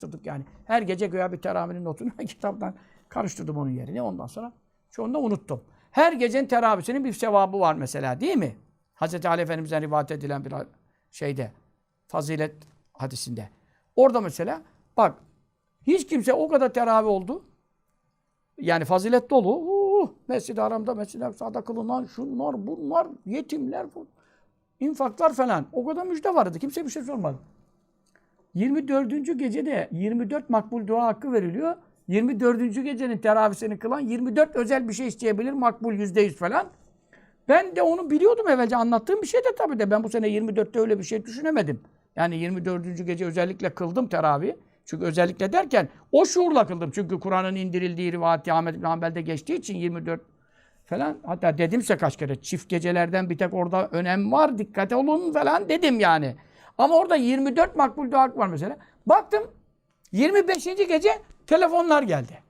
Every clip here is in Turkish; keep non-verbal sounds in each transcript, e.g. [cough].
karıştırdık yani. Her gece göya bir teravihinin notunu [laughs] kitaptan karıştırdım onun yerini. Ondan sonra çoğunu da unuttum. Her gecenin teravisinin bir sevabı var mesela değil mi? Hz. Ali Efendimiz'den rivayet edilen bir şeyde, fazilet hadisinde. Orada mesela bak hiç kimse o kadar teravih oldu. Yani fazilet dolu. Uh, Mescid-i Haram'da, Mescid-i Aksa'da kılınan şunlar, bunlar, yetimler, bu, infaklar falan. O kadar müjde vardı. Kimse bir şey sormadı. 24. gecede 24 makbul dua hakkı veriliyor. 24. gecenin teravisini kılan 24 özel bir şey isteyebilir. Makbul %100 falan. Ben de onu biliyordum evvelce. Anlattığım bir şey de tabii de. Ben bu sene 24'te öyle bir şey düşünemedim. Yani 24. gece özellikle kıldım teravih. Çünkü özellikle derken o şuurla kıldım. Çünkü Kur'an'ın indirildiği rivayeti Ahmet bin Hanbel'de geçtiği için 24 falan. Hatta dedimse kaç kere çift gecelerden bir tek orada önem var. Dikkate olun falan dedim yani. Ama orada 24 makbul dua var mesela. Baktım 25. gece telefonlar geldi.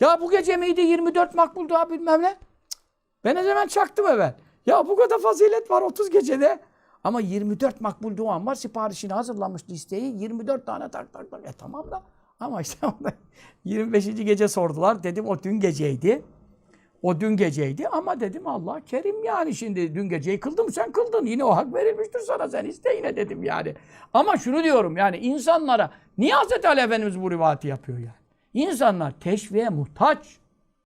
Ya bu gece miydi 24 makbul dua bilmem ne? Cık. Ben hemen çaktım evvel. Ya bu kadar fazilet var 30 gecede. Ama 24 makbul duam var. Siparişini hazırlamış listeyi. 24 tane tak tak tak. E tamam da. Ama işte [laughs] onda 25. gece sordular. Dedim o dün geceydi. O dün geceydi ama dedim Allah kerim yani şimdi dün geceyi kıldım sen kıldın. Yine o hak verilmiştir sana sen iste yine dedim yani. Ama şunu diyorum yani insanlara niye Hazreti Ali Efendimiz bu rivayeti yapıyor yani? İnsanlar teşviğe muhtaç.